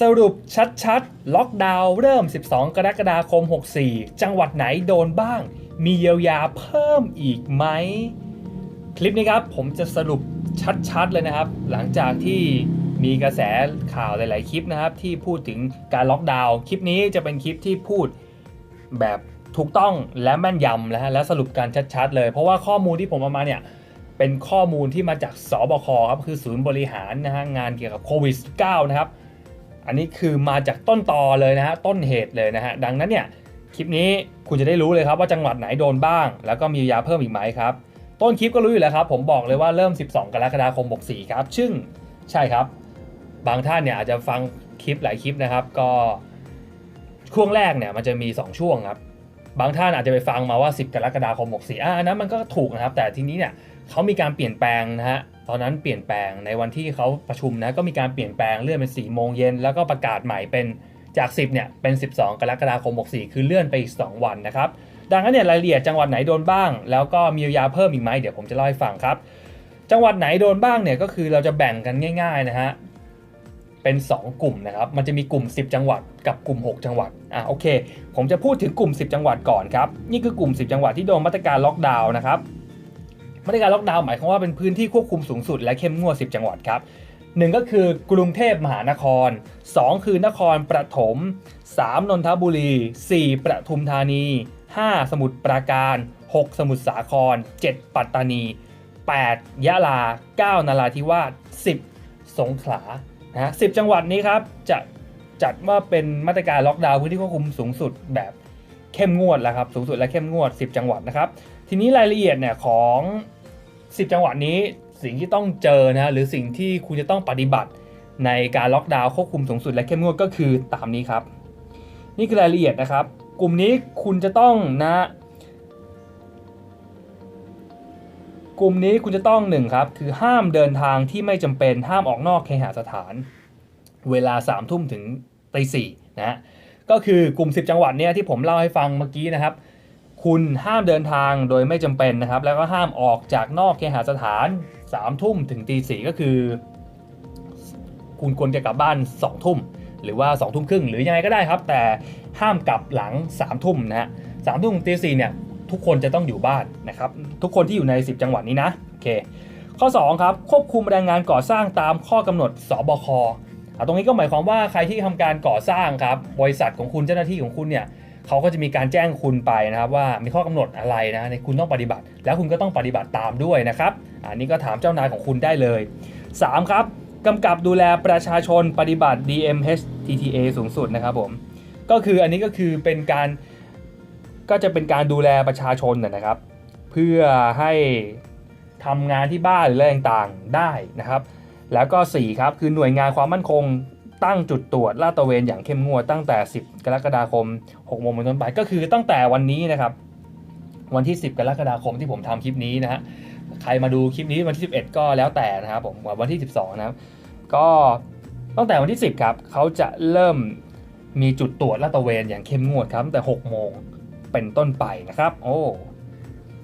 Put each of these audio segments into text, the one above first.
สรุปชัดๆ ล็อกดาวน์เริ่ม 12 กรกฎาคม 64 จังหวัดไหนโดนบ้าง มีเยียวยาเพิ่มอีกไหม คลิปนี้ครับ ผมจะสรุปชัดๆ เลยนะครับ หลังจากที่มีกระแสข่าวหลาย ๆ คลิปนะครับ ที่พูดถึงการล็อกดาวน์คลิปนี้จะเป็นคลิปที่พูดแบบถูกต้องและแม่นยำนะฮะและสรุปการชัดๆ เลย เพราะว่าข้อมูลที่ผมเอามาเนี่ยเป็นข้อมูลที่มาจากสบคครับคือศูนย์บริหารนะฮะงานเกี่ยวกับโควิด -19 นะครับ อันนี้คือมาจากต้นตอเลยนะฮะต้นเหตุเลยนะฮะดังนั้นเนี่ยคลิปนี้คุณจะได้รู้เลยครับว่าจังหวัดไหนโดนบ้าง แล้วก็มียาเพิ่มอีกไหมครับต้นคลิปก็รู้อยู่แล้วครับ ผมบอกเลยว่าเริ่ม 12 กรกฎาคม 64 ครับ ซึ่งใช่ครับ บางท่านเนี่ยอาจจะฟังคลิปหลายคลิปนะครับ ก็ช่วงแรกเนี่ยมันจะมี 2 ช่วงครับ บางท่านอาจจะไปฟังมาว่า 10 กรกฎาคม 64อะอันนั้นมันก็ถูกนะครับ แต่ทีนี้เนี่ยเขามีการเปลี่ยนแปลงนะฮะ ตอนนั้นเปลี่ยนแปลงในวันที่เขาประชุมนะก็มีการเปลี่ยนแปลงเลื่อนเป็น4โมงเย็นแล้วก็ประกาศใหม่เป็นจาก 10เนี่ยเป็น 12 กรกฎาคม 64 คือเลื่อนไปอีก 2 วันนะครับดังนั้นเนี่ยรายละเอียดจังหวัดไหนโดนบ้าง แล้วก็มีเยียวยาเพิ่มอีกไหมเดี๋ยวผมจะเล่าให้ฟังครับ จังหวัดไหนโดนบ้างเนี่ยก็คือเราจะแบ่งกันง่ายๆนะฮะเป็น 2 กลุ่มนะครับมันจะมีกลุ่ม 10 จังหวัดกับกลุ่ม 6 จังหวัดอะโอเค ผมจะพูดถึงกลุ่ม 10 จังหวัดก่อนครับนี่คือกลุ่ม 10 จังหวัดที่โดนมาตรการล็อกดาวน์นะครับ มาตรการล็อกดาวน์หมายความว่าเป็นพื้นที่ควบคุมสูงสุดและเข้มงวด 10 จังหวัดครับหนึ่งก็คือกรุงเทพมหานคร 2 คือนครปฐม3นนทบุรี 4 ประทุมธานี 5 สมุทรปราการ 6 สมุทรสาคร 7 ปัตตานี 8 ยะลา 9 นราธิวาส 10 สงขลานะฮะ10 จังหวัดนี้ครับจะจัดว่าเป็นมาตรการล็อกดาวน์พื้นที่ควบคุมสูงสุดแบบเข้มงวดแล้วครับสูงสุดและเข้มงวด 10 จังหวัดนะครับ ทีนี้รายละเอียดเนี่ยของ 10 จังหวัดนี้สิ่งที่ต้องเจอนะหรือสิ่งที่คุณจะต้องปฏิบัติในการล็อกดาวน์ควบคุมสูงสุดและเข้มงวดก็คือตามนี้ครับ นี่คือรายละเอียดนะครับ กลุ่มนี้คุณจะต้องนะกลุ่มนี้คุณจะต้องหนึ่งครับคือห้ามเดินทางที่ไม่จำเป็นห้ามออกนอกเคหสถาน เวลา3ามทุ่มถึงตีสี่นะฮะก็คือกลุ่ม 10 จังหวัดเนี่ยที่ผมเล่าให้ฟังเมื่อกี้นะครับ คุณห้ามเดินทางโดยไม่จำเป็นนะครับ แล้วก็ห้ามออกจากนอกเคหสถาน3ามทุ่มถึงตีสี่ก็คือ คุณควรจะกลับบ้าน2องทุ่มหรือว่า2องทุ่มครึ่งหรือยังไงก็ได้ครับ แต่ห้ามกลับหลัง3ามทุ่มนะฮะสามทุ่มตีสี่เนี่ยทุกคนจะต้องอยู่บ้านนะครับ ทุกคนที่อยู่ใน 10 จังหวัดนี้นะโอเคข้อ 2 ครับ ควบคุมแรงงานก่อสร้างตามข้อกำหนดสบคตรงนี้ก็หมายความว่าใครที่ทำการก่อสร้างครับบริษัทของคุณเจ้าหน้าที่ของคุณเนี่ย เขาก็จะมีการแจ้งคุณไปนะครับว่ามีข้อกำหนดอะไรนะในคุณต้องปฏิบัติ แล้วคุณก็ต้องปฏิบัติตามด้วยนะครับ อันนี้ก็ถามเจ้านายของคุณได้เลย 3 ครับกำกับดูแลประชาชนปฏิบัติ DMHTTA สูงสุดนะครับผมก็คืออันนี้ก็คือเป็นการก็จะเป็นการดูแลประชาชนนะนะครับ เพื่อให้ทำงานที่บ้านหรืออะไรต่างๆได้นะครับ แล้วก็ 4 ครับ คือหน่วยงานความมั่นคง ตั้งจุดตรวจลาดตระเวนอย่างเข้มงวดตั้งแต่ 10 กรกฎาคม6โมงเป็นต้นไปก็คือตั้งแต่วันนี้นะครับ วันที่ 10 กรกฎาคมที่ผมทำคลิปนี้นะฮะใครมาดูคลิปนี้วันที่ 11 ก็แล้วแต่นะครับผมวันที่ 12 นะครับ ก็ตั้งแต่วันที่ 10 ครับเขาจะเริ่มมีจุดตรวจลาดตระเวนอย่างเข้มงวดครับแต่ 6 โมงเป็นต้นไปนะครับ โอ้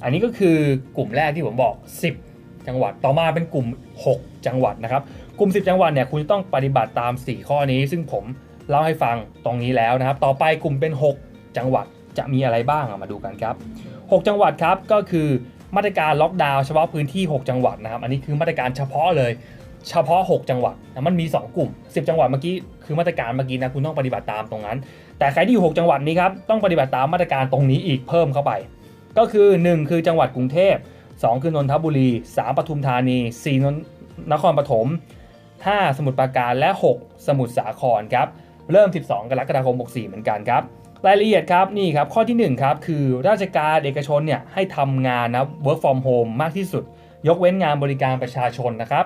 อันนี้ก็คือกลุ่มแรกที่ผมบอก 10 จังหวัดต่อมาเป็นกลุ่ม 6 จังหวัดนะครับ กลุ่ม 10 จังหวัดเนี่ยคุณจะต้องปฏิบัติตาม 4 ข้อนี้ ซึ่งผมเล่าให้ฟังตรงนี้แล้วนะครับ ต่อไปกลุ่มเป็น 6 จังหวัดจะมีอะไรบ้างมาดูกันครับ 6 จังหวัดครับก็คือมาตรการล็อกดาวน์เฉพาะพื้นที่ 6 จังหวัดนะครับ อันนี้คือมาตรการเฉพาะเลย เฉพาะ 6 จังหวัดนะมันมี 2 กลุ่ม 10 จังหวัดเมื่อกี้คือมาตรการเมื่อกี้นะคุณต้องปฏิบัติตามตรงนั้น แต่ใครที่อยู่ 6 จังหวัดนี้ครับต้องปฏิบัติตามมาตรการตรงนี้อีกเพิ่มเข้าไป ก็คือ 1 คือจังหวัดกรุงเทพ2คือนนทบุรี 3 ปทุมธานี 4 นนครปฐม 5 สมุทรปราการและ 6 สมุทรสาครครับเริ่ม 12 กรกฎาคม 64 เหมือนกันครับรายละเอียดครับนี่ครับข้อที่1ครับคือราชการเอกชนเนี่ยให้ทำงานนะ work from home มากที่สุด ยกเว้นงานบริการประชาชนนะครับ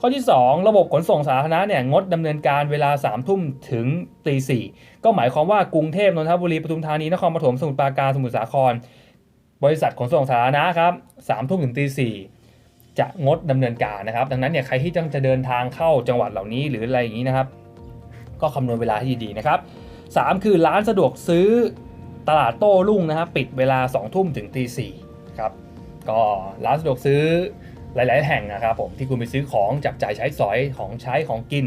ข้อที่ 2 ระบบขนส่งสาธารณะเนี่ยงดดำเนินการเวลา3ทุ่มถึงตีสี่ก็หมายความว่ากรุงเทพนนทบุรีปทุมธานีนครปฐมสมุทรปราการสมุทรสาคร บริษัทขนส่งสาธารณะครับสามทุ่มถึงตีสี่ จะงดดำเนินการนะครับ ดังนั้นเนี่ยใครที่ต้องจะเดินทางเข้าจังหวัดเหล่านี้หรืออะไรอย่างนี้นะครับ ก็คำนวณเวลาให้ดีๆนะครับ 3 คือร้านสะดวกซื้อตลาดโต้รุ่งนะครับปิดเวลา 2 ทุ่มถึงตีสี่ครับก็ร้านสะดวกซื้อหลาย ๆ แห่งนะครับผมที่คุณไปซื้อของจับจ่ายใช้สอยของใช้ของกิน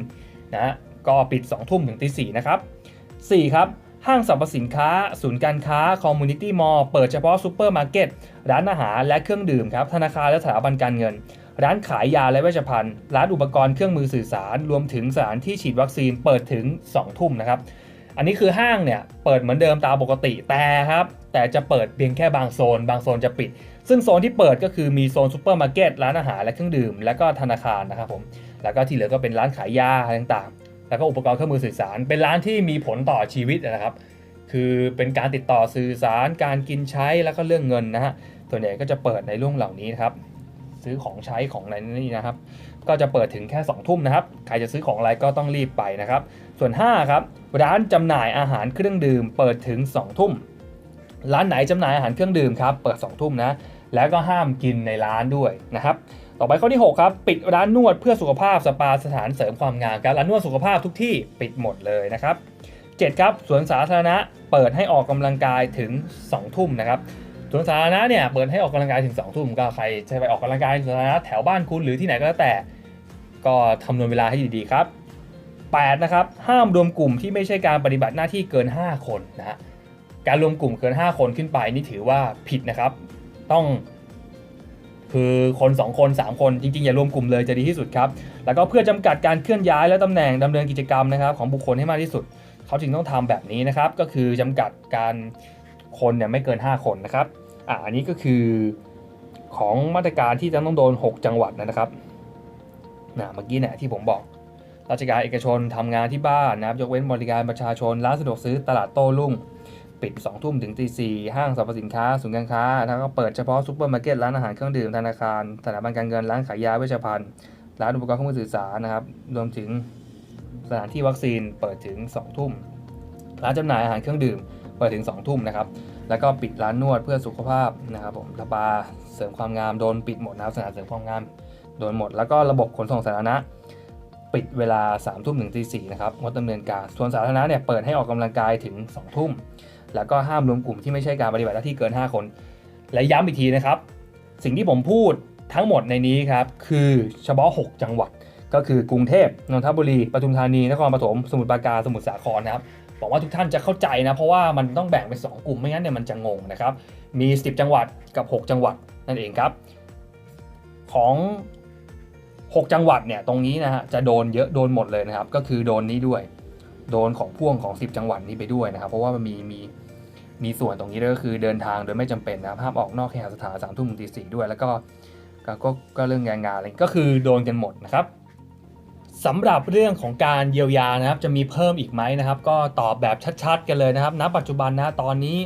นะฮะก็ปิด 2 ทุ่มถึงตีสี่นะครับ4ครับ ห้างสรรพสินค้า ศูนย์การค้าคอมมูนิตี้มอลล์เปิดเฉพาะซูเปอร์มาร์เก็ตร้านอาหารและเครื่องดื่มครับธนาคารและสถาบันการเงิน ร้านขายยาและเวชภัณฑ์ ร้านอุปกรณ์เครื่องมือสื่อสาร รวมถึงสถานที่ฉีดวัคซีนเปิดถึง 2 ทุ่มนะครับอันนี้คือห้างเนี่ยเปิดเหมือนเดิมตามปกติแต่ครับแต่จะเปิดเพียงแค่บางโซน บางโซนจะปิด ซึ่งโซนที่เปิดก็คือมีโซนซูเปอร์มาร์เก็ตร้านอาหารและเครื่องดื่ม และก็ธนาคารนะครับผมแล้วก็ที่เหลือก็เป็นร้านขายยาต่างๆ แล้วก็อุปกรณ์เครื่องมือสื่อสาร เป็นร้านที่มีผลต่อชีวิตนะครับ คือเป็นการติดต่อสื่อสาร การกินใช้แล้วก็เรื่องเงินนะฮะส่วนใหญ่ก็จะเปิดในรุ่งเหล่านี้นะครับ ซื้อของใช้ของอะไรนี่นะครับ ก็จะเปิดถึงแค่2ทุ่มนะครับ ใครจะซื้อของอะไรก็ต้องรีบไปนะครับ ส่วน5ครับร้านจำหน่ายอาหารเครื่องดื่ม เปิดถึง2ทุ่มร้านไหนจำหน่ายอาหารเครื่องดื่มครับ เปิด2ทุ่มนะ แล้วก็ห้ามกินในร้านด้วยนะครับ ต่อไปข้อที่ 6 ครับ ปิดร้านนวดเพื่อสุขภาพสปาสถานเสริมความงามครับร้านนวดสุขภาพทุกที่ปิดหมดเลยนะครับ 7 ครับสวนสาธารณะเปิดให้ออกกำลังกายถึง 2 ทุ่มนะครับสวนสาธารณะเนี่ยเปิดให้ออกกำลังกายถึง 2 ทุ่มก็ใครจะไปออกกำลังกายสวนสาธารณะแถวบ้านคุณหรือที่ไหนก็แล้วแต่ ก็คำนวณเวลาให้ดีๆครับ 8 นะครับ ห้ามรวมกลุ่มที่ไม่ใช่การปฏิบัติหน้าที่เกิน 5 คนนะฮะการรวมกลุ่มเกิน 5 คนขึ้นไปนี่ถือว่าผิดนะครับ ต้อง คือคน2คน3 คนจริงๆ อย่ารวมกลุ่มเลยจะดีที่สุดครับ แล้วก็เพื่อจำกัดการเคลื่อนย้ายและตำแหน่งดำเนินกิจกรรมนะครับของบุคคลให้มากที่สุด เขาจึงต้องทำแบบนี้นะครับ ก็คือจำกัดการคนเนี่ยไม่เกิน 5 คนนะครับอะอันนี้ก็คือของมาตรการที่จะต้องโดน 6 จังหวัดนะครับนะเมื่อกี้เนี่ยที่ผมบอกราชการเอกชนทำงานที่บ้านนะครับยกเว้นบริการประชาชนร้านสะดวกซื้อตลาดโต้รุ่ง ปิด 2 ทุ่มถึงตีสี่ห้างสรรพสินค้าศูนย์การค้า แล้วก็เปิดเฉพาะซูเปอร์มาร์เก็ตร้านอาหารเครื่องดื่มธนาคารสถาบันการเงินร้านขายยาเวชภัณฑ์ร้านอุปกรณ์เครื่องมือสื่อสารนะครับรวมถึงสถานที่วัคซีนเปิดถึง 2 ทุ่มร้านจำหน่ายอาหารเครื่องดื่มเปิดถึง 2 ทุ่มนะครับแล้วก็ปิดร้านนวดเพื่อสุขภาพนะครับผมสปาเสริมความงามโดนปิดหมดนะครับสถานเสริมความงามโดนหมด แล้วก็ระบบขนส่งสาธารณะปิดเวลา3ามทุ่มถึงตีสนะครับงดดำเนินการส่วนสาธารณะเนี่ยเปิดให้ออกกำลังกายถึง2องทุ่ม แล้วก็ห้ามรวมกลุ่มที่ไม่ใช่การปฏิบัติหน้าที่เกิน 5 คน และย้ำอีกทีนะครับ สิ่งที่ผมพูดทั้งหมดในนี้ครับคือเฉพาะ 6 จังหวัด ก็คือกรุงเทพนนทบุรีปทุมธานีนครปฐมสมุทรปราการสมุทรสาครนะครับหวังว่าทุกท่านจะเข้าใจนะ เพราะว่ามันต้องแบ่งเป็น2กลุ่มไม่งั้นเนี่ยมันจะงงนะครับมี 10 จังหวัดกับ 6 จังหวัดนั่นเองครับ ของ 6 จังหวัดเนี่ยตรงนี้นะฮะจะโดนเยอะโดนหมดเลยนะครับ ก็คือโดนนี้ด้วย โดนของพ่วงของ 10 จังหวัดนี้ไปด้วยนะครับ เพราะว่ามันมีมี มีส่วนตรงนี้ด้วยก็คือเดินทางโดยไม่จำเป็นนะครับห้ามออกนอกเคหสถานสามทุ่มถึงตีสี่ด้วย แล้วก็ก็ก็ก็เรื่องงานงานอะไรก็คือโดนกันหมดนะครับสำหรับเรื่องของการเยียวยานะครับ จะมีเพิ่มอีกไหมนะครับ ก็ตอบแบบชัดๆ กันเลยนะครับ ณ ปัจจุบันนะตอนนี้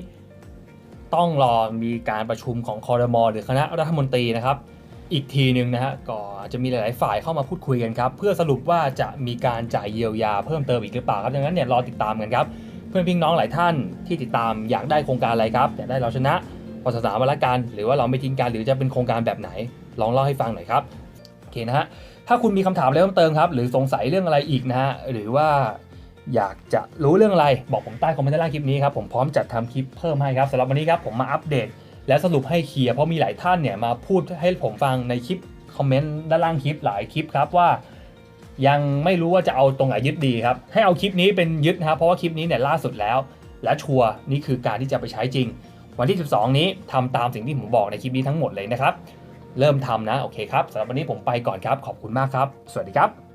ต้องรอมีการประชุมของคอรมอหรือคณะรัฐมนตรีนะครับ อีกทีหนึ่งนะฮะก็จะมีหลายๆฝ่ายเข้ามาพูดคุยกันครับ เพื่อสรุปว่าจะมีการจ่ายเยียวยาเพิ่มเติมอีกหรือเปล่าครับดังนั้นเนี่ยรอติดตามกันครับ เพื่อนพี่น้องหลายท่านที่ติดตามอยากได้โครงการอะไรครับอยากได้เราชนะพอสสามมาละกันหรือว่าเราไม่ทิ้งกันหรือจะเป็นโครงการแบบไหน ลองเล่าให้ฟังหน่อยครับโอเคนะฮะถ้าคุณมีคำถามอะไรเพิ่มเติมครับ หรือสงสัยเรื่องอะไรอีกนะฮะหรือว่าอยากจะรู้เรื่องอะไรบอกผมใต้คอมเมนต์ด้านล่างคลิปนี้ครับผมพร้อมจัดทำคลิปเพิ่มให้ครับสำหรับวันนี้ครับผมมาอัปเดต และสรุปให้เคลียร์เพราะมีหลายท่านเนี่ยมาพูดให้ผมฟังในคลิปคอมเมนต์ด้านล่างคลิปหลายคลิปครับว่า ยังไม่รู้ว่าจะเอาตรงไหนยึดดีครับ ให้เอาคลิปนี้เป็นยึดนะครับ เพราะว่าคลิปนี้เนี่ยล่าสุดแล้ว และชัวร์นี่คือการที่จะไปใช้จริง วันที่ 12 นี้ทำตามสิ่งที่ผมบอกในคลิปนี้ทั้งหมดเลยนะครับ เริ่มทำนะ โอเคครับสำหรับวันนี้ผมไปก่อนครับ ขอบคุณมากครับ สวัสดีครับ